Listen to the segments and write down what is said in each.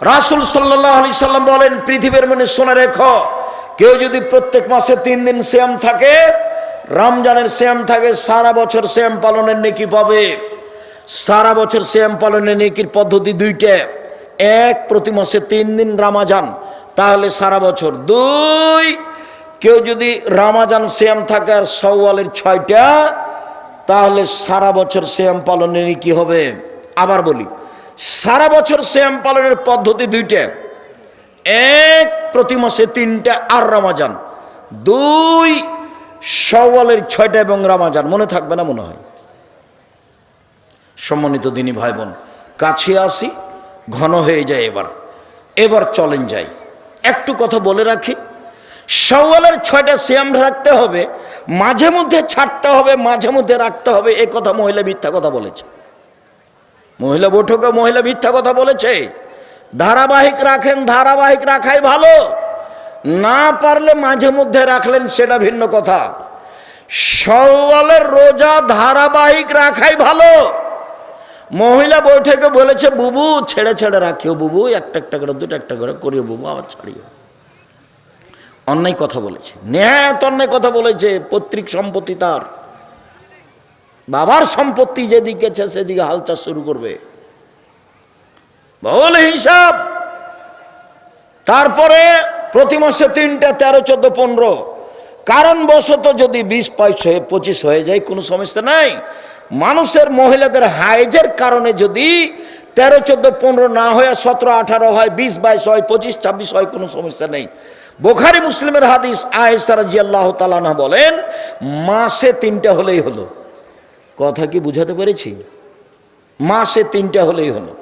রাসুল সাল্লাহ আলি সাল্লাম বলেন, পৃথিবীর মনে শুনে রেখো, কেউ যদি প্রত্যেক মাসে তিন দিন শ্যাম থাকে, রমজানের শ্যাম থাকে, সারা বছর শ্যাম পালনের নেকি পাবে। সারা বছর শ্যাম পালনের নেকির পদ্ধতি দুইটা। এক, প্রতি মাসে তিন দিন রামাজান, তাহলে সারা বছর। দুই, কেউ যদি রামাজান শ্যাম থাকে আর সওয়ালের ছয়টা, তাহলে সারা বছর শ্যাম পালনের কি হবে। আবার বলি সারা বছর শ্যাম পালনের পদ্ধতি দুইটা। এক প্রতি মাসে তিনটা আর রামাজান। দুই সওয়ালের ছয়টা এবং রামাজান। মনে থাকবে না মনে হয়। সম্মানিত দিনী ভাই বোন কাছে আসি, ঘন হয়ে যায় এবার। এবার চলেন যাই। একটু কথা বলে রাখি সওয়ালের ছয়টা শ্যাম রাখতে হবে, মাঝে মধ্যে ছাড়তে হবে, মাঝে মধ্যে রাখতে হবে, এ কথা মহিলা মিথ্যা কথা বলেছে। মহিলা বৈঠকে মহিলা মিথ্যা কথা বলেছে। ধারাবাহিক রাখেন, ধারাবাহিক রাখাই ভালো। না পারলে মাঝে মধ্যে রাখলেন, সেটা ভিন্ন কথা। সওয়ালের রোজা ধারাবাহিক রাখাই ভালো। মহিলা বৈঠকে বলেছে, বুবু, ছেড়ে ছেড়ে রাখিও বুবু, একটা একটা করে, দুটো, একটা করে করিও বুবু, আবার ছাড়িও। অন্যায় কথা বলেছে। নেহাত অন্যায় কথা বলেছে, পৈতৃক সম্পত্তি তার। বাবার সম্পত্তি যেদিকে সেদিকে হালচাল শুরু করবে। বল হিসাব। তারপরে প্রতি মাসে তিনটা, তেরো, চোদ্দ, পনেরো। কারণ বশত যদি বিশ বাইশ হয়ে, পঁচিশ হয়ে যায়, কোনো সমস্যা নাই। মানুষের, মহিলাদের হাইজের কারণে যদি তেরো, চোদ্দ, পনেরো না হয়ে, সতেরো, আঠারো হয়, বিশ, বাইশ হয়, পঁচিশ, ছাব্বিশ হয়, কোনো সমস্যা নেই। বোখারি মুসলিমের হাদিস আয়েসার জিয়াল্লাহ তালানা বলেন, মাসে তিনটা হলেই হলো। কথা কি বুঝাতে পেরেছি? মাসে তিনটা হলেই হলো।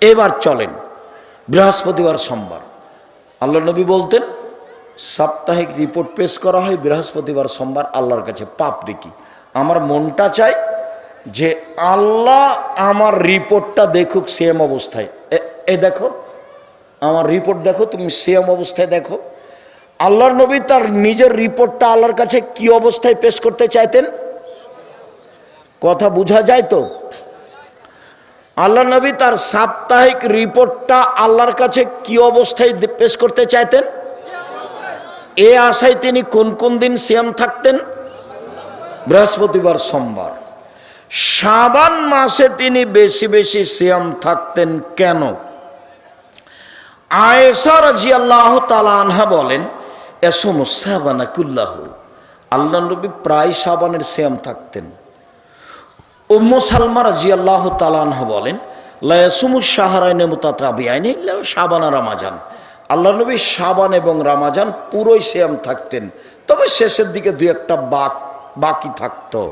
এবার চলেন, বৃহস্পতিবার সোমবার। আল্লাহ নবী বলতেন, সাপ্তাহিক রিপোর্ট পেশ করা হয় বৃহস্পতিবার সোমবার, আল্লাহর কাছে পাপ দেখি। আমার মনটা চায় যে আল্লাহ আমার রিপোর্টটা দেখুক সেম অবস্থায়। এ দেখো, আমার রিপোর্ট দেখো, তুমি সেম অবস্থায় দেখো। আল্লাহর নবী তার নিজের রিপোর্টটা আল্লাহর কাছে কি অবস্থায় পেশ করতে চাইতেন? কথা বোঝা যায় তো? আল্লাহ নবী তার সাপ্তাহিক রিপোর্টটা আল্লাহর কাছে কি অবস্থায় পেশ করতে চাইতেন? এ আশায় তিনি কোন কোন দিন সিয়াম থাকতেন? বৃহস্পতিবার সোমবার। শাবান মাসে তিনি বেশি বেশি সিয়াম থাকতেন কেন? আয়েশা রাজি আল্লাহ আনহা বলেন, এসম সাবানা আল্লাহ নবী প্রায় সাবানের সিয়াম থাকতেন। উম্ম সালমা রাজি আল্লাহ তালানহা বলেন লায়াসুমু শাহরাইনে মুতাতাবিআইনে সাবানা রামাজান। আল্লাহ নবী সাবান এবং রামাজান পুরোই শ্যাম থাকতেন, তবে শেষের দিকে দুই একটা বাক, বাকি থাকতো।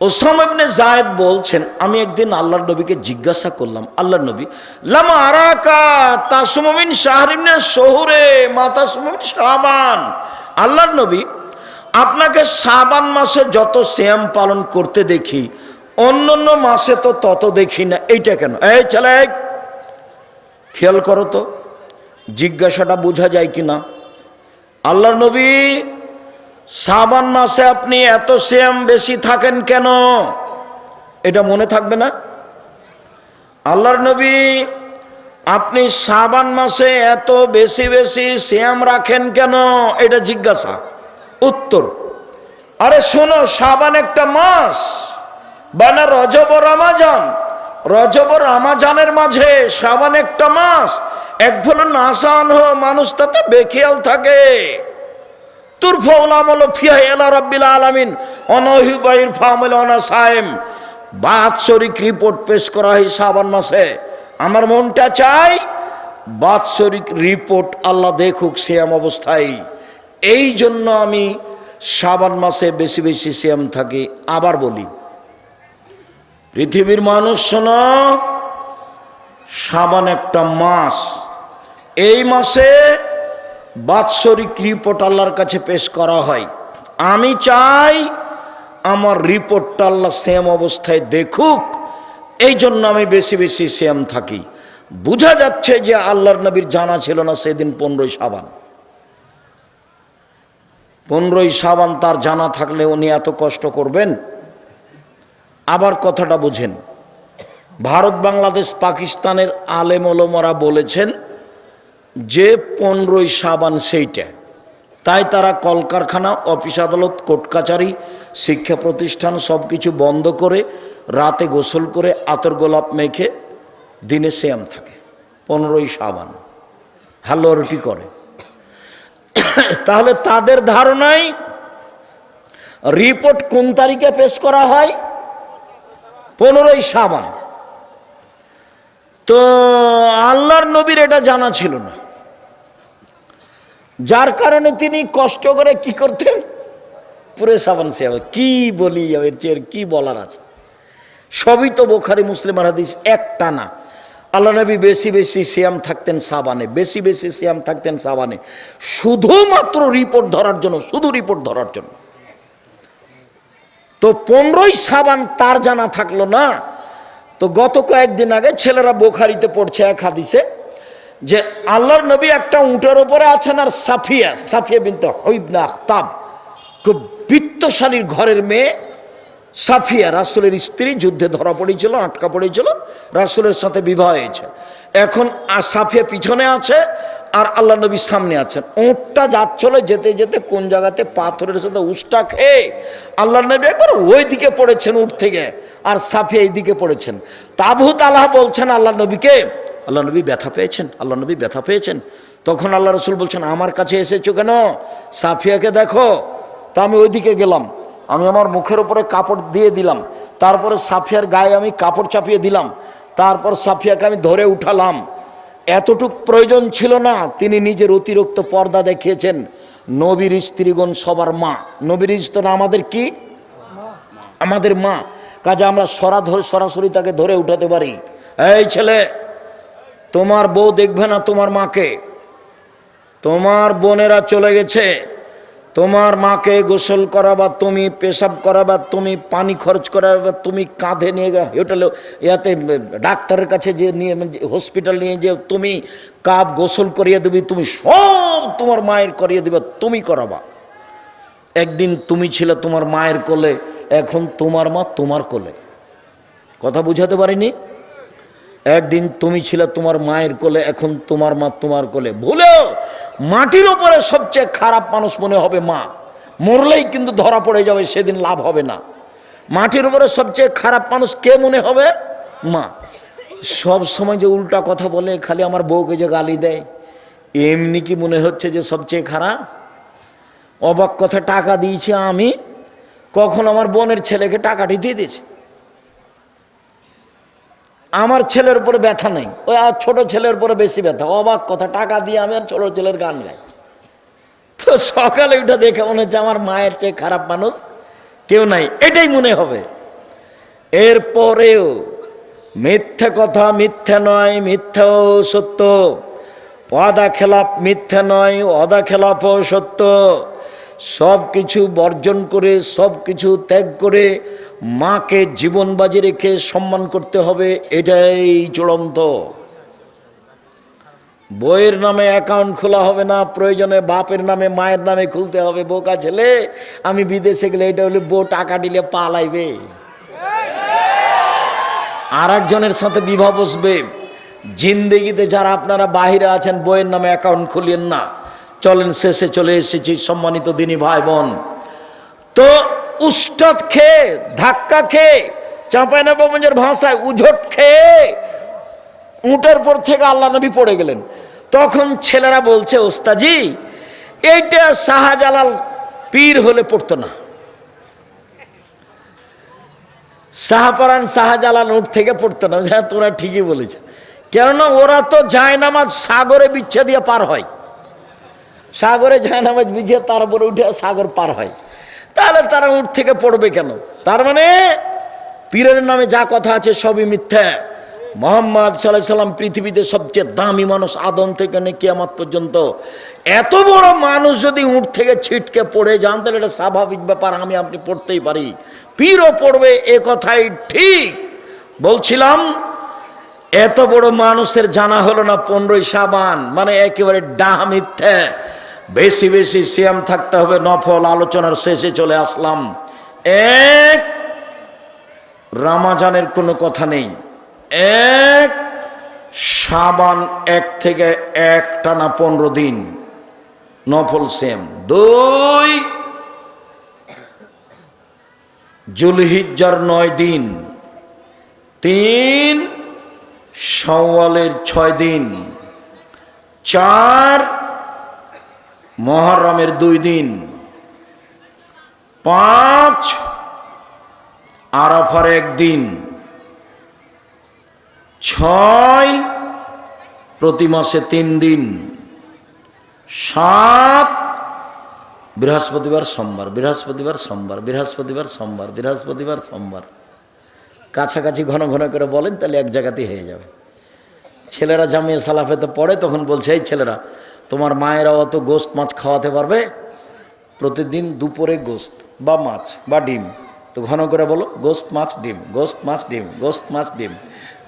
ওসাম ইবনে জায়েদ বলছেন, আমি একদিন আল্লাহর নবীকে জিজ্ঞাসা করলাম, আল্লাহর নবী, লামা আরাকা তাসুমিন শাহরিমনে শহুরে মাতা সুমিন শাবান? আল্লাহর নবী আপনাকে সাবান মাসে যত শ্যাম পালন করতে দেখি অন্য অন্য মাসে তো তত দেখি না। এইটা কেন? এই ছেলে, খেয়াল করো তো, জিজ্ঞাসাটা বোঝা যায় কি না আল্লাহর নবী শ্রাবণ মাসে আপনি এত শ্যাম বেশি থাকেন কেন? এটা মনে থাকবে না? আল্লাহর নবী, আপনি সাবান মাসে এত বেশি বেশি শ্যাম রাখেন কেন? এটা জিজ্ঞাসা। উত্তর। আরে শোনো সাবান একটা মাস। বানা রজব রামাজান। রজব রামাজানের মাঝে সাবান একটা মাস। এক ভুল নাসান হো, মানুষ তাতে বেখিয়াল থাকে। তুরফাউলাম হলো ফিয়া এলা রব্বিল আলামিন। অনহিবাইর ফামল অনাসায়েম বাৎসরিক রিপোর্ট পেশ করা হয় শ্রাবণ মাসে। আমার মনটা চাই, বাৎসরিক রিপোর্ট আল্লাহ দেখুক শ্যাম অবস্থায়। এই জন্য আমি শ্রাবণ মাসে বেশি বেশি শ্যাম থাকি। আবার বলি, পৃথিবীর মানুষ শোনো, শ্রাবণ একটা মাস। এই মাসে বাৎসরিক রিপোর্ট আল্লাহর কাছে পেশ করা হয়। আমি চাই আমার রিপোর্টটা আল্লাহ সেম অবস্থায় দেখুক এই জন্য আমি বেশি বেশি সেম থাকি। বোঝা যাচ্ছে যে আল্লাহর নবীর জানা ছিল না সেদিন পনেরোই সাবান পনেরোই সাবান তার জানা থাকলে উনি এত কষ্ট করবেন? আবার কথাটা বুঝেন। ভারত, বাংলাদেশ, পাকিস্তানের আলেম ওলমরা বলেছেন, যে পনেরোই সাবান সেইটা। তাই তারা কলকারখানা, অফিস আদালত, কোর্ট কাচারি, শিক্ষা প্রতিষ্ঠান সব কিছু বন্ধ করে, রাতে গোসল করে আতর গোলাপ মেখে দিনে শ্যাম থাকে। পনেরোই সাবান। হালুয়া করে? তাহলে তাদের ধারণায় রিপোর্ট কোন তারিখে পেশ করা হয়? পনেরোই সাবান তো আল্লাহর নবীর এটা জানা ছিল না। যার কারণে তিনি কষ্ট করে কি করতেন? পুরে সাবান সেবা কি বলি, এর চেয়ে কি বলার আছে? সবই তো বোখারি, মুসলিম হাদিস, একটা না। আল্লাহ নবী বেশি বেশি সিয়াম থাকতেন সাবানে, বেশি বেশি সিয়াম থাকতেন সাবানে। শুধুমাত্র রিপোর্ট ধরার জন্য, শুধু রিপোর্ট ধরার জন্য। তো পনেরোই সাবান তার জানা থাকল না। তো গত কয়েকদিন আগে ছেলেরা বোখারিতে পড়ছে এক হাদিসে যে আল্লাহর নবী একটা উঁটের ওপরে আছেন আর সাফিয়া সাফিয়া বিনতে হইবনা আখতাব। খুব বিত্তশালীর ঘরের মেয়ে সাফিয়া, রাসুলের স্ত্রী যুদ্ধে ধরা পড়েছিল, আটকা পড়েছিল, রাসুলের সাথে বিবাহ হয়েছে। এখন সাফিয়া পিছনে আছে আর আল্লাহ নবী সামনে আছেন। উঁটটা যাচ্ছিল যেতে যেতে কোন জায়গাতে পাথরের সাথে উষ্টা খেয়ে আল্লাহ নবী একবার ওই দিকে পড়েছেন উঠ থেকে আর সাফিয়া এই দিকে পড়েছেন। তাবুত আল্লাহ বলছেন, আল্লাহ নবীকে, আল্লাহ নবী ব্যথা পেয়েছেন, আল্লাহ নবী ব্যথা পেয়েছেন। তখন আল্লাহ রসুল বলছেন, আমার কাছে এসেছ কেন? সাফিয়াকে দেখো। তা আমি ওইদিকে গেলাম। আমি আমার মুখের উপরে কাপড় দিয়ে দিলাম। তারপরে সাফিয়ার গায়ে আমি কাপড় চাপিয়ে দিলাম। তারপর সাফিয়াকে আমি ধরে উঠালাম। এতটুক প্রয়োজন ছিল না, তিনি নিজের অতিরিক্ত পর্দা দেখিয়েছেন। নবীর স্ত্রীগণ সবার মা। নবীর স্ত্রী আমাদের কি? আমাদের মা। কাজে আমরা সরা ধরে, সরাসরি তাকে ধরে উঠাতে পারি। এই ছেলে, তোমার বউ দেখবে না তোমার মাকে। তোমার বোনেরা চলে গেছে। তোমার মাকে গোসল করাবা, তুমি পেশাব করাবা, তুমি পানি খরচ করাবা, তুমি কাঁধে নিয়ে হোটেলে ইয়াতে ডাক্তারের কাছে যে নিয়ে হসপিটাল নিয়ে যে তুমি কাপ গোসল করিয়ে দেবে, তুমি সব তোমার মায়ের করিয়ে দেবে, তুমি করাবা। একদিন তুমি ছিলে তোমার মায়ের কোলে, এখন তোমার মা তোমার কোলে। কথা বুঝাতে পারিনি? একদিন তুমি ছিলে তোমার মায়ের কোলে, এখন তোমার মা তোমার কোলে। ভুলেও মাটির ওপরে সবচেয়ে খারাপ মানুষ মনে হবে মা। মরলেই কিন্তু ধরা পড়ে যাবে, সেদিন লাভ হবে না। মাটির উপরে সবচেয়ে খারাপ মানুষ কে মনে হবে? মা। সব সময় যে উল্টা কথা বলে, খালি আমার বউকে যে গালি দেয়, এমনি কি মনে হচ্ছে যে সবচেয়ে খারাপ? অবাক কথা, টাকা দিয়েছি আমি, কখন আমার বোনের ছেলেকে টাকাটি দিয়ে দিয়েছে? আমার ছেলের উপরে ব্যথা নেই। ওই আর ছোট ছেলের উপরে বেশি ব্যথা। অবাক কথা, টাকা দিয়ে আমি আর ছোট ছেলের গান গাই। তো সকালে উঠে দেখে মনে হচ্ছে আমার মায়ের চেয়ে খারাপ মানুষ কেউ নাই। এটাই মনে হবে। এরপরেও মিথ্যে কথা মিথ্যে নয়, মিথ্যাও সত্য। অদা খেলাপ মিথ্যে নয় অদা খেলাপও সত্য। সব কিছু বর্জন করে সব কিছু ত্যাগ করে মাকে জীবন বাজি রেখে সম্মান করতে হবে, এটাই চূড়ান্ত। বইয়ের নামে অ্যাকাউন্ট খোলা হবে না, প্রয়োজনে বাপের নামে, মায়ের নামে খুলতে হবে। বোকা ছেলে, আমি বিদেশে গেলে এটা হলে বউ টাকা দিলে পালাইবে। আর একজনের সাথে বিবাহ বসবে। জিন্দেগিতে যারা আপনারা বাহিরে আছেন, বইয়ের নামে অ্যাকাউন্ট খুলিয়েন না। চলেন, শেষে চলে এসেছি সম্মানিত দিনী ভাই বোন। তো উস্তাদ খেয়ে, ধাক্কা খেয়ে চাঁপাইনবাবগঞ্জের ভাষায় উঝট খেয়ে, উঁটের পর থেকে আল্লাহ নবী পড়ে গেলেন। তখন ছেলেরা বলছে, ওস্তাজি, এইটা শাহজালাল পীর হলে পড়তো না। শাহপারান শাহজালাল উঠ থেকে পড়তো না। হ্যাঁ তোরা ঠিকই বলেছে কেননা ওরা তো যায় নামাজ সাগরে বিচ্ছে দিয়ে পার হয়। সাগরে যায় নামাজ বিছিয়ে তার উপরে উঠে সাগর পার হয়। তাহলে তারা উঠ থেকে পড়বে কেন? তার মানে পীরের নামে যা কথা আছে সবই মিথ্যা। মোহাম্মদ সাল্লাহ সাল্লাম পৃথিবীতে সবচেয়ে দামি মানুষ আদম থেকে নিয়ে আমার পর্যন্ত। এত বড় মানুষ যদি উঠ থেকে ছিটকে পড়ে যান, তাহলে এটা স্বাভাবিক ব্যাপার, আমি আপনি পড়তেই পারি। পীরও পড়বে, এ কথাই ঠিক। বলছিলাম, এত বড় মানুষের জানা হলো না পনেরোই সাবান মানে একেবারে ডাহা মিথ্যে। বেশি বেশি সিয়াম থাকতে হবে, নফল আলোচনার শেষে চলে আসলাম। এক, রামাজানের কোনো কথা নেই। এক সাবান এক থেকে এক টানা পনেরো দিন, নফল সেম দুই, জুলহিজ্জার নয় দিন। তিন সওয়ালের ছয় দিন। চার মহরমের দুই দিন। পাঁচ আরাফার একদিন। ছয় প্রতি মাসে তিন দিন। সাত বৃহস্পতিবার, সোমবার। বৃহস্পতিবার সোমবার। বৃহস্পতিবার সোমবার। বৃহস্পতিবার, সোমবার। কাছাকাছি ঘন ঘন করে বলেন, তাহলে এক জায়গাতেই হয়ে যাবে। ছেলেরা জামিয়া সালাফেতে পড়ে, তখন বলছে, এই ছেলেরা তোমার মায়েরা অত গোস্ত মাছ খাওয়াতে পারবে। প্রতিদিন দুপুরে গোস্ত বা মাছ বা ডিম। তো ঘন করে বলো, গোস্ত মাছ, ডিম, গোস্ত মাছ, ডিম, গোস্ত মাছ, ডিম।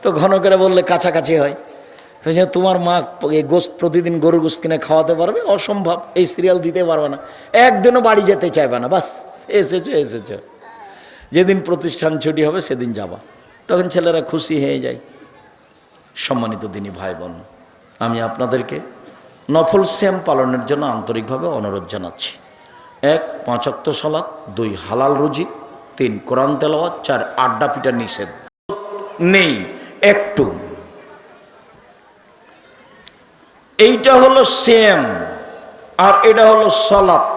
তো ঘন করে বললে কাছাকাছি হয়। তো যে তোমার মা এই গোস্ত প্রতিদিন গরু গোস্ত কিনে খাওয়াতে পারবে? অসম্ভব, এই সিরিয়াল দিতে পারবে না। একদিনও বাড়ি যেতে চাইবে না, বাস, এসেছ এসেছ। যেদিন প্রতিষ্ঠান ছুটি হবে, সেদিন যাবা। তখন ছেলেরা খুশি হয়ে যায়। সম্মানিত দিনী ভাই বোন আমি আপনাদেরকে নফল শ্যাম পালনের জন্য আন্তরিকভাবে অনুরোধ জানাচ্ছি। এক পাঁচাত্ত সলাৎ দুই, হালাল রুজি, তিন, কোরআন তেলাওয়াত, চার, আড্ডা পিটা নিষেধ। নেই, একটু। এইটা হলো শ্যাম আর এটা হলো সলাৎ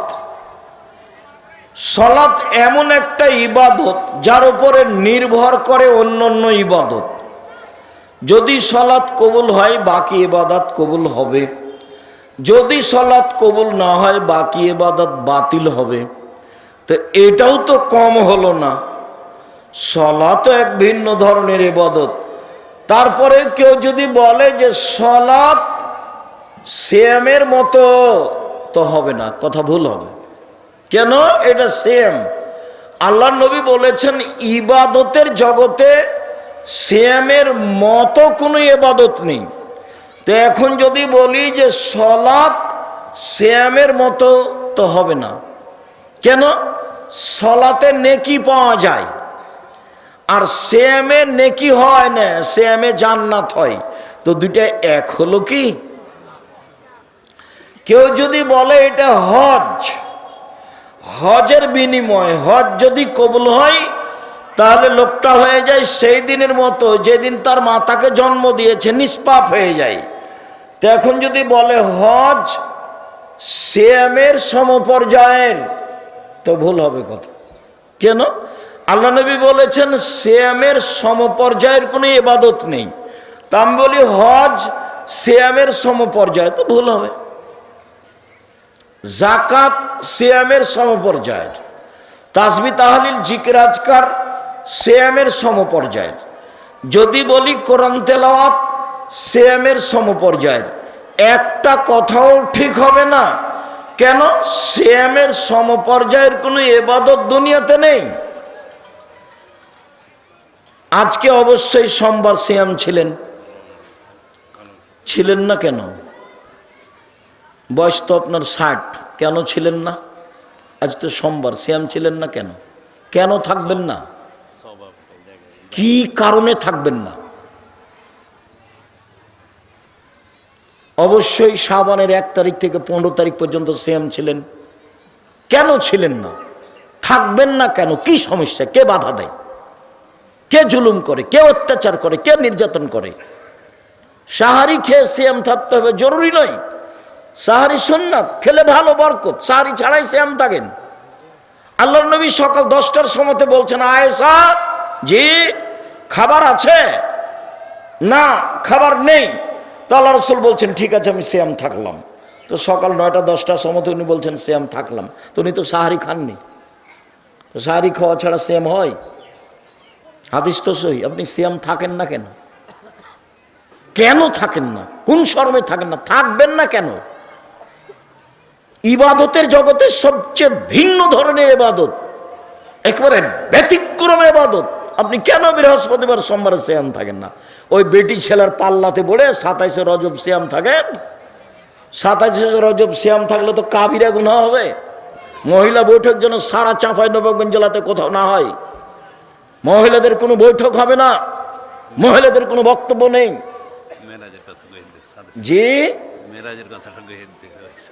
সলাৎ এমন একটা ইবাদত, যার উপরে নির্ভর করে অন্য অন্য ইবাদত। যদি সলাৎ কবুল হয়, বাকি ইবাদত কবুল হবে। যদি সলাৎ কবুল না হয়, বাকি ইবাদত বাতিল হবে। তো এটাও তো কম হলো না। সলাৎ এক ভিন্ন ধরনের ইবাদত। তারপরে কেউ যদি বলে যে সলাৎ সেমের মতো তো হবে না, কথা ভুল হবে। কেন? এটা সেম আল্লাহ নবী বলেছেন, ইবাদতের জগতে সেমের মতো কোনো ইবাদত নেই। তো এখন যদি বলি যে সলাৎ শ্যামের মতো তো হবে না। কেন? সলাতে নেকি পাওয়া যায়। আর শ্যামে নেকি হয় না শ্যামে জান্নাত হয়। তো দুইটা এক হলো কি? কেউ যদি বলে এটা হজ, হজের বিনিময়, হজ যদি কবুল হয়, তাহলে লোকটা হয়ে যায় সেই দিনের মতো, যেদিন তার মাতাকে জন্ম দিয়েছে, নিষ্পাপ হয়ে যায়। তো এখন যদি বলে হজ শ্যামের সমপর্যায়ের, তো ভুল হবে কথা। কেন? আল্লাহ নবী বলেছেন শ্যামের সমপর্যায়ের কোনো ইবাদত নেই। তা আমি বলি, হজ শ্যামের সমপর্যায়, তো ভুল হবে। জাকাত শ্যামের সমপর্যায়ের, তাসবি তাহলিল জিকিরাজকার শ্যামের সমপর্যায়ের। যদি বলি কোরআন তেলাওয়াত শ্যামের সমপর্যায়ের। একটা কথাও ঠিক হবে না। কেন? শ্যামের সমপর্যায়ের কোনো এবাদত দুনিয়াতে নেই। আজকে অবশ্যই সোমবার শ্যাম ছিলেন। ছিলেন না কেন? বয়স তো আপনার ষাট। কেন ছিলেন না? আজ তো সোমবার। শ্যাম ছিলেন না কেন? কেন থাকবেন না? কি কারণে থাকবেন না? অবশ্যই সাবানের এক তারিখ থেকে পনেরো তারিখ পর্যন্ত শ্যাম ছিলেন। কেন ছিলেন না? থাকবেন না কেন? কি সমস্যা? কে বাধা দেয়? কে জুলুম করে? কে অত্যাচার করে? কে নির্যাতন করে? সাহারি খেয়ে শ্যাম থাকতে হবে, জরুরি নয়। সাহারি সুন্নাত, খেলে ভালো বরকত। সাহারি ছাড়াই শ্যাম থাকেন। আল্লাহ নবী সকাল দশটার সময়তে বলছেন, আয়েশা, জি, খাবার আছে? না, খাবার নেই। তো আল্লাহ রসুল বলছেন, ঠিক আছে, আমি শ্যাম থাকলাম। তো সকাল নয়টা, দশটার সময় উনি বলছেন শ্যাম থাকলাম। তো উনি তো সাহারি খাননি। তো সাহারি খাওয়া ছাড়া শ্যাম হয়? হাদিস তো সই আপনি শ্যাম থাকেন না কেন? কেন থাকেন না? কোন শর্মে থাকেন না? থাকবেন না কেন? ইবাদতের জগতে সবচেয়ে ভিন্ন ধরনের ইবাদত, একবারে ব্যতিক্রম ইবাদত। আপনি কেন বৃহস্পতিবার, সোমবার শ্যাম থাকেন না? ওই বেটি ছেলের পাল্লাতে পড়ে, সাতাইশে রজব শ্যাম থাকে। সাতাইশে রজব শ্যাম থাকলে তো কাবিরা গুণা হবে। মহিলা বৈঠক যেন সারা চাঁপাই নবাবগঞ্জ জেলাতে কোথাও না হয়। মহিলাদের কোনো বৈঠক হবে না। মহিলাদের কোনো বক্তব্য নেই। দে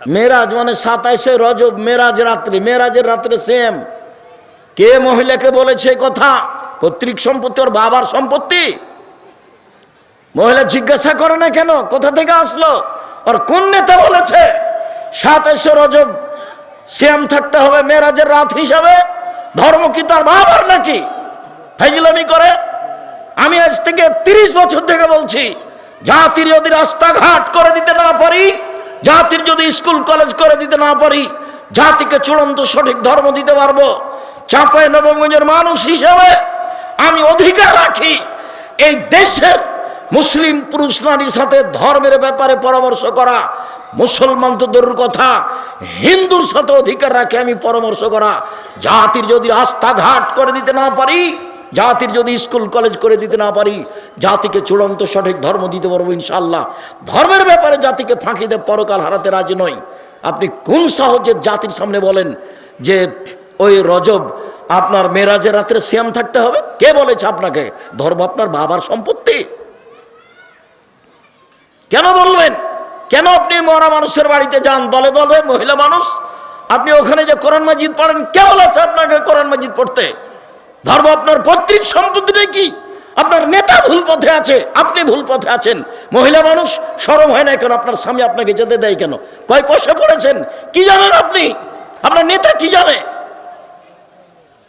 মেরাজ মানে সাতাইশে রজব, মেরাজ রাত্রি, মেরাজের রাত্রে সেম কে মহিলাকে বলেছে কথা? পৈতৃক সম্পত্তি ওর বাবার সম্পত্তি? মহিলা জিজ্ঞাসা করে না কেন? কোথা থেকে আসলো? ওর কোন নেতা বলেছে? সাতাইশে রজব শ্যাম থাকতে হবে মেয়েরাজের রাত হিসাবে। ধর্ম কি তার বাবার নাকি? ফাইজলামি করে? আমি আজ থেকে তিরিশ বছর থেকে বলছি, জাতির যদি রাস্তাঘাট করে দিতে না পারি, জাতির যদি স্কুল, কলেজ করে দিতে না পারি, জাতিকে চূড়ান্ত সঠিক ধর্ম দিতে পারব। চাঁপাই নবগঞ্জের মানুষ হিসেবে আমি অধিকার রাখি। এই দেশের মুসলিম পুরুষ নারীর সাথে ধর্মের ব্যাপারে পরামর্শ করা মুসলমান তো দূরের কথা, হিন্দুর সাথে অধিকার রাখে আমি পরামর্শ করা। জাতির যদি রাস্তাঘাট করে দিতে না পারি, জাতির যদি স্কুল, কলেজ করে দিতে না পারি, জাতিকে চূড়ান্ত সঠিক ধর্ম দিতে পারব ইনশাল্লাহ ধর্মের ব্যাপারে জাতিকে ফাঁকি দিয়ে পরকাল হারাতে রাজি নই। আপনি কোন সাহসে জাতির সামনে বলেন যে, ওই রজব, আপনার মেরাজের রাত্রে শ্যাম থাকতে হবে? কে বলেছে আপনাকে? ধর্ম আপনার বাবার সম্পত্তি। কেন বলবেন? কেন আপনি মরা মানুষের বাড়িতে যান? দলে দলে মহিলা মানুষ। আপনি ওখানে যে কোরআন মাজিদ পড়েন কে বলেছে আপনাকে কোরআন মাজিদ পড়তে? ধর্ম আপনার পৈতৃক সম্পত্তিটা কি আপনার নেতা ভুল পথে আছে, আপনি ভুল পথে আছেন। মহিলা মানুষ, সরম হয় না কেন? আপনার স্বামী আপনাকে যেতে দেয় কেন? কয় পয়সা পড়েছেন? কি জানেন আপনি? আপনার নেতা কি জানে?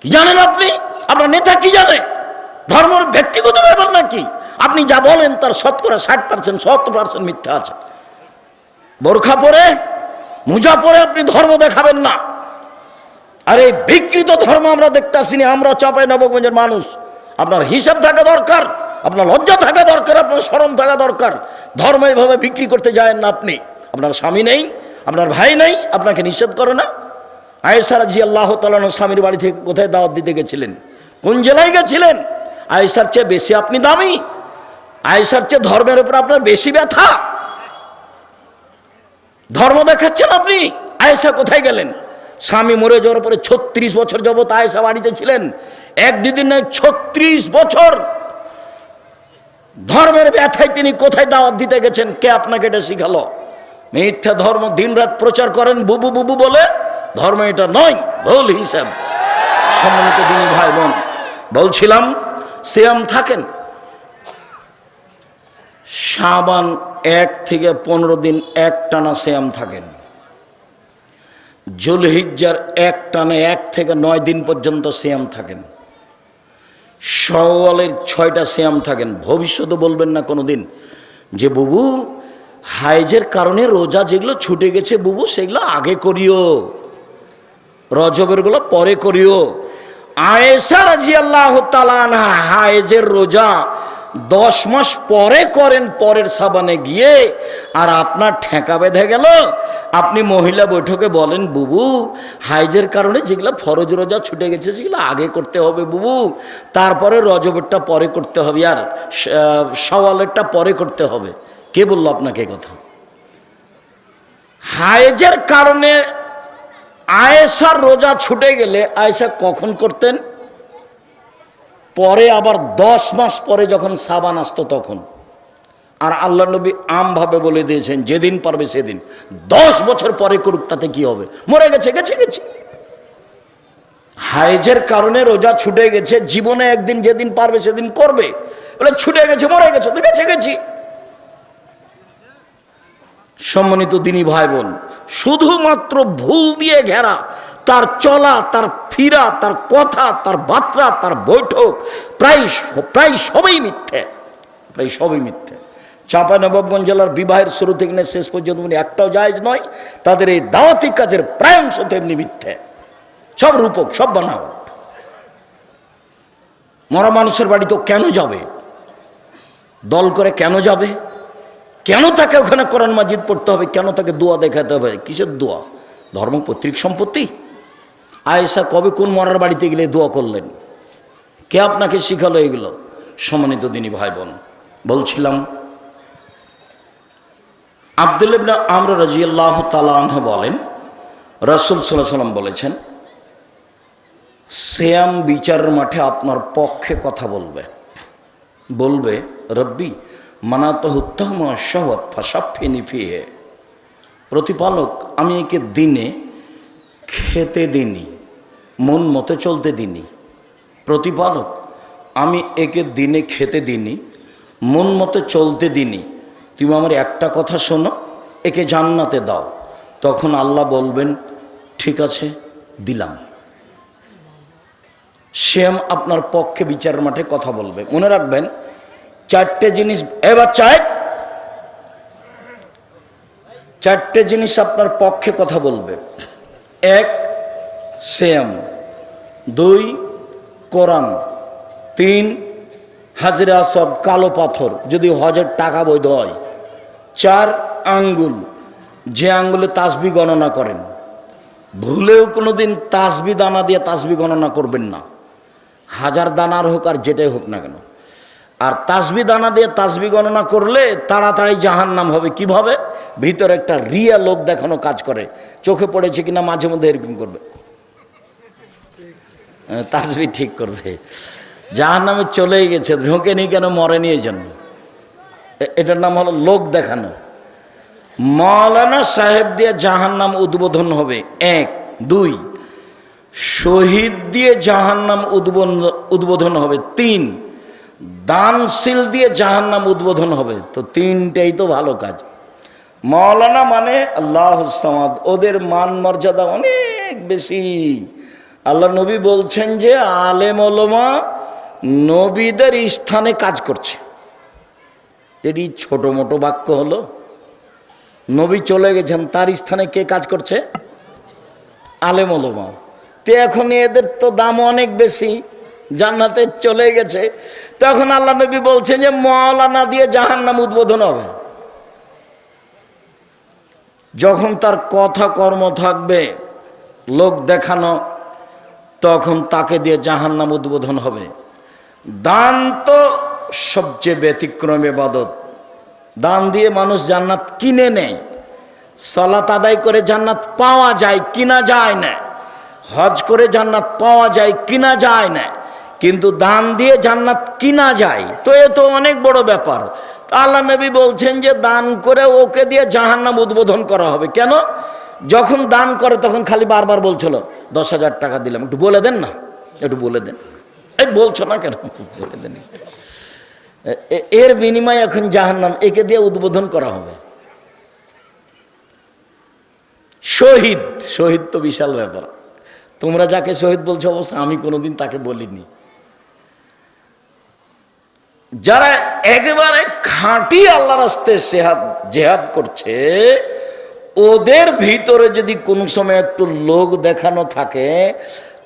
কি জানেন আপনি? আপনার নেতা কি জানে? ধর্মের ব্যক্তিগত ব্যাপার নাকি? আপনি যা বলেন তার শতকরা ষাট পার্সেন্ট সত্তর পার্সেন্ট মিথ্যা আছে। বোরখা পরে, মোজা পরে আপনি ধর্ম দেখাবেন না। আর এই বিকৃত ধর্ম আমরা দেখতে আসিনি আমরা চাপাই নবগঞ্জের মানুষ। আপনার হিসাব থাকা দরকার, আপনার লজ্জা থাকা দরকার, আপনার শরম থাকা দরকার। ধর্ম এইভাবে বিক্রি করতে যায় না আপনি। আপনার স্বামী নেই, আপনার ভাই নেই, আপনাকে নিষেধ করে না। আয়েসার জি আল্লাহ তালানো স্বামীর বাড়ি থেকে কোথায় দাওয়াত দিতে গেছিলেন? কোন জেলায় গেছিলেন? আয়েসার চেয়ে বেশি আপনি দামি। আয়েসার চেয়ে ধর্মের উপর আপনার বেশি ব্যথা। ধর্ম দেখাচ্ছেন আপনি? আয়েসা কোথায় গেলেন? স্বামী মরে যাওয়ার পরে ছত্রিশ বছর যাবত আয়েসা বাড়িতে ছিলেন। এক দুদিন নয়, ছত্রিশ বছর। ধর্মের ব্যথায় তিনি কোথায় দাওয়াত দিতে গেছেন? কে আপনাকে এটা শিখালো? মিথ্যা ধর্ম দিনরাত প্রচার করেন বুবু বুবু বলে। ধর্ম এটা নয়, ভুল হিসাব। সম্মানিত দিনী ভাই বোন, বলছিলাম, সিয়াম থাকেন? সাবান এক থেকে পনেরো দিন এক টানা শ্যাম থাকেন। জুলহিজ্জার এক টানে এক থেকে নয় দিন পর্যন্ত শ্যাম থাকেন। সওয়ালের ছয়টা শ্যাম থাকেন। ভবিষ্যতে বলবেন না কোনো দিন যে, বুবু, হাইজের কারণে রোজা যেগুলো ছুটে গেছে, বুবু, সেগুলো আগে করিও। রজবেরগুলো পরে করিও। আয়েসা রাজি আল্লাহ তালানা হায়েজের রোজা দশ মাস পরে করেন, পরের সাবানে গিয়ে, আর আপনার ঠেকা বেঁধে গেল। আপনি মহিলা বৈঠকে বলেন, বুবু, হাইজের কারণে যেগুলো ফরজ রোজা ছুটে গেছে, সেগুলো আগে করতে হবে বুবু। তারপরে রজবেরটা পরে করতে হবে, আর সওয়ালেরটা পরে করতে হবে। কে বলল আপনাকে কথা? হাইজের কারণে আয়েশার রোজা ছুটে গেলে আয়েশা কখন করতেন? পরে আবার দশ মাস পরে যখন সাবান আসতো তখন। আর আল্লাহ নবী আমভাবে বলে দিয়েছেন, যেদিন পারবে সেদিন। দশ বছর পরে করুক, তাতে কি হবে? মরে গেছে গেছে গেছে। হাইজের কারণে রোজা ছুটে গেছে, জীবনে একদিন যেদিন পারবে সেদিন করবে। বলে, ছুটে গেছে, মরে গেছে, তো গেছে, গেছি। সম্মানিত দিনী ভাই বোন, শুধুমাত্র ভুল দিয়ে ঘেরা, তার চলা, তার ফিরা, তার কথা, তার বার্তা, তার বৈঠক, প্রায় প্রায় সবই মিথ্যে, প্রায় সবই মিথ্যে। চাঁপানবাবগঞ্জ জেলার বিবাহের শুরু থেকে নিয়ে শেষ পর্যন্ত উনি একটাও জায়জ নয়, তাদের এই দাওয়াতি কাজের প্রায় অংশ তেমনি মিথ্যে। সব রূপক, সব বানাও। মরা মানুষের বাড়ি তো কেন যাবে? দল করে কেন যাবে? কেন তাকে ওখানে কোরআন মাজিদ পড়তে হবে? কেন তাকে দোয়া দেখাতে হবে? কিসের দোয়া? ধর্ম, পৈতৃক সম্পত্তি? আয়েশা কবে কোন মরার বাড়িতে গেলে দোয়া করলেন? কে আপনাকে শিখালো এগুলো? সম্মানিত দিনী ভাই বোন বলছিলাম, আব্দুল ইবনা আমরা রাজিয়াল্লাহ তালাহ বলেন, রসুল সাল্লাহ সাল্লাম বলেছেন শ্যাম বিচারের মাঠে আপনার পক্ষে কথা বলবে। বলবে, রব্বি মানাত উত্তম শহৎ ফাসাফি নিফিয়ে প্রতিপালক, আমি একে দিনে খেতে দিনি মন মতো চলতে দিনি। প্রতিপালক, আমি একে দিনে খেতে দিনি, মন মতো চলতে দিনি। তুমি আমার একটা কথা শোনো, একে জান্নাতে দাও। তখন আল্লাহ বলবেন, ঠিক আছে, দিলাম। শ্যাম আপনার পক্ষে বিচার মাঠে কথা বলবে। মনে রাখবেন, চারটে জিনিস এবার চায় চারটে জিনিস আপনার পক্ষে কথা বলবে। এক, শ্যাম। দুই, কোরআন। তিন, হাজরা সব কালো পাথর, যদি হজের টাকা বৈধ হয়। চার, আঙ্গুল, যে আঙ্গুলে তাসবি গণনা করেন। ভুলেও কোনো দিন তাসবি দানা দিয়ে তাসবি গণনা করবেন না। হাজার দানার হোক আর যেটাই হোক না কেন। আর তাসবি দানা দিয়ে তাসবি গণনা করলে তাড়াতাড়ি জাহান নাম হবে। কীভাবে? ভিতরে একটা রিয়া লোক দেখানো কাজ করে। চোখে পড়েছে কিনা মাঝে মধ্যে এরকম করবে। তাসবি ঠিক করবে। জাহান নামে চলেই গেছে, ঢোকেনি কেন, মরেনি এই জন্য এটার নাম হলো লোক দেখানো। মৌলানা সাহেব দিয়ে জাহান নাম উদ্বোধন হবে। এক, দুই, শহীদ দিয়ে জাহান নাম উদ্বোধন হবে। তিন, দানশীল দিয়ে জাহান নাম উদ্বোধন হবে। তো তিনটেই তো ভালো কাজ। মৌলানা মানে আল্লাহ ওদের মান মর্যাদা অনেক বেশি। আল্লাহ নবী বলছেন যে আলেম ওলমা নবীদের স্থানে কাজ করছে। এটি ছোট মোটো বাক্য হলো। নবী চলে গেছেন, তার স্থানে কে কাজ করছে? আলেম ওলমা। তো এখন এদের তো দাম অনেক বেশি, জান্নাতে চলে গেছে। তখন আল্লাহ নবী বলছেন যে মৌলানা দিয়ে জাহান নাম উদ্বোধন হবে। যখন তার কথা কর্ম থাকবে, লোক দেখানো তখন তাকে দিয়ে জাহান নাম উদ্বোধন হবে। দান তো সবচেয়ে ব্যতিক্রম এবাদত দান দিয়ে মানুষ জান্নাত কিনে নেয়। সলাত আদায় করে জান্নাত পাওয়া যায় কিনা যায় না। হজ করে জান্নাত পাওয়া যায় কিনা যায় না। কিন্তু দান দিয়ে জান্নাত কিনা যায়, তো এ তো অনেক বড় ব্যাপার। আল্লাহ নবী বলছেন যে, দান করে ওকে দিয়ে জাহান্নাম উদ্বোধন করা হবে। কেন? যখন দান করে তখন খালি বারবার বলছিল, দশ হাজার টাকা দিলাম, একটু বলে দেন না, একটু বলে দেন। এই বলছো না কেন? বলে দেন। এর বিনিময়ে এখন জাহান্নাম, একে দিয়ে উদ্বোধন করা হবে। শহীদ শহীদ তো বিশাল ব্যাপার। তোমরা যাকে শহীদ বলছো অবশ্য আমি কোনোদিন তাকে বলিনি। যারা একেবারে খাঁটি আল্লাহ রাস্তে সেহাদ জেহাদ করছে ওদের ভিতরে যদি কোনো সময় একটু লোক দেখানো থাকে,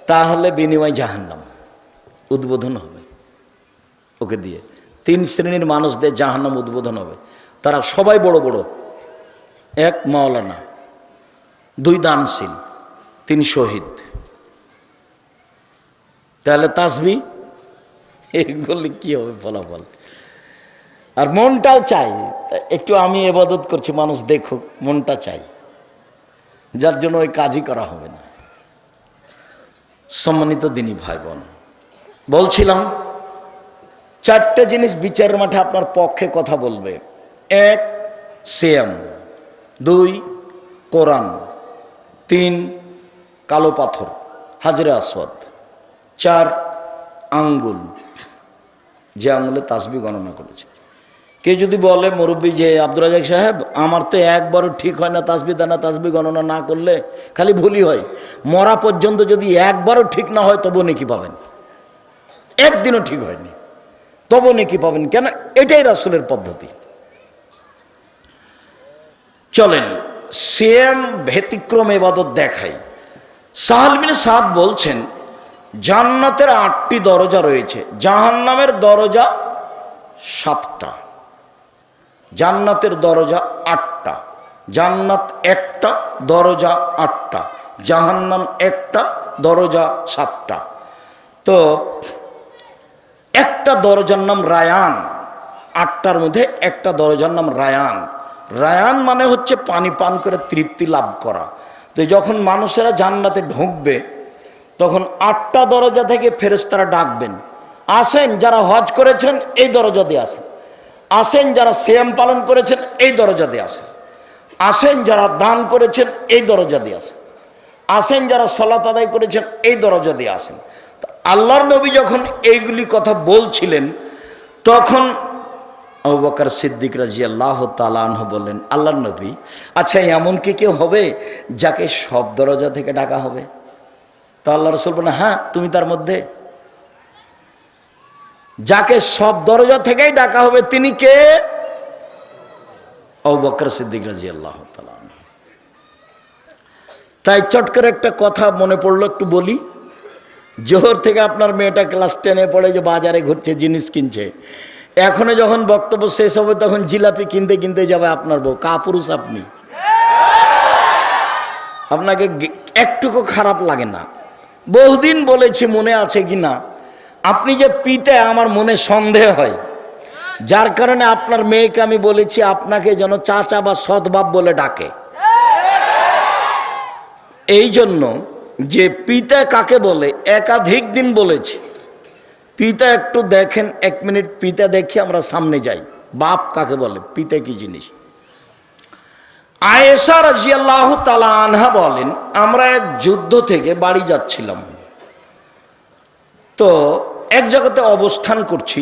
তাহলে বিনিময় জাহান্নাম। উদ্বোধন হবে। ওকে দিয়ে। তিন শ্রেণির মানুষদের জাহান্নাম উদ্বোধন হবে। তারা সবাই বড় বড়। এক মাওলানা, দুই দানশীল, তিন শহীদ। তাহলে তাসবি? এগুলি কি হবে ফলাফল? আর মনটাও চাই। একটু আমি এবাদত করছি, মানুষ দেখুক, মনটা চাই। যার জন্য ওই কাজই করা হবে না। সম্মানিত দিনী ভাই বোন বলছিলাম, চারটে জিনিস বিচারের মাঠে আপনার পক্ষে কথা বলবে। এক, সিয়াম। দুই, কোরআন। তিন, কালো পাথর, হাজরে আসওয়াদ। চার, আঙ্গুল। যে আঙ্গুলে তাসবি গণনা করেছে। কে যদি বলে, মুরব্বী যে আব্দুল রাজাক সাহেব, আমার তো একবারও ঠিক হয় না তাসবি দানা তাসবি গণনা না করলে খালি ভুলই হয়। মরা পর্যন্ত যদি একবারও ঠিক না হয় তবু নাকি পাবেন। একদিনও ঠিক হয়নি। তবু নাকি পাবেন। কেন? এটাই রাসুলের পদ্ধতি। চলেন সেম ব্যতিক্রম এবাদত দেখাই। সাহালমিন সাদ বলছেন, জান্নাতের আটটি দরজা রয়েছে। জাহান্নামের দরজা সাতটা। জান্নাতের দরজা আটটা, জান্নাত একটা, দরজা আটটা, জাহান্নাম একটা, দরজা সাতটা। তো একটা দরজার নাম রায়ান, আটটার মধ্যে একটা দরজার নাম রায়ান। রায়ান মানে হচ্ছে পানি পান করে তৃপ্তি লাভ করা। তো যখন মানুষেরা জান্নাতে ঢুকবে, তখন আটটা দরজা থেকে ফেরেস্তারা ডাকবেন, আসেন যারা হজ করেছেন, এই দরজা দিয়ে আসেন। আসেন যারা সিয়াম পালন করেছেন, এই দরজা দিয়ে আসেন। আসেন যারা দান করেছেন, এই দরজা দিয়ে আসেন। আসেন যারা সলাত আদায় করেছেন, এই দরজা দিয়ে আসেন। আল্লাহর নবী যখন এইগুলি কথা বলছিলেন, তখন আবু বকর সিদ্দিক রাজি আল্লাহ তালাহ বললেন, আল্লাহর নবী আচ্ছা এমন কি কেউ হবে যাকে সব দরজা থেকে ডাকা হবে? তো আল্লাহ রসুল বলেন হ্যাঁ তুমি তার মধ্যে যাকে সব দরজা থেকেই ডাকা হবে, তিনি কে? আবু বকর সিদ্দিক রাজি আল্লাহ তাই চট করে একটা কথা মনে পড়ল, একটু বলি। জোহর থেকে আপনার মেয়েটা ক্লাস টেনে পড়ে যে বাজারে ঘুরছে, জিনিস কিনছে। এখনও যখন বক্তব্য শেষ হবে, তখন জিলাপি কিনতে কিনতে যাবে আপনার বউ। কাপুরুষ আপনি। আপনাকে একটুকু খারাপ লাগে না। বহুদিন বলেছি মনে আছে কি না আপনি যে পিতে আমার মনে সন্দেহ হয়, যার কারণে আপনার মেয়েকে আমি বলেছি আপনাকে যেন চাচা বা সৎবাপ বলে ডাকে। এই জন্য যে পিতা কাকে বলে, একাধিক দিন বলেছি। পিতা একটু দেখেন, এক মিনিট পিতা দেখি আমরা সামনে যাই। বাপ কাকে বলে, পিতা কি জিনিস? আয়েশা রাজিয়াল্লাহ তালা আনহা বলেন, আমরা এক যুদ্ধ থেকে বাড়ি যাচ্ছিলাম। তো এক জায়গাতে অবস্থান করছি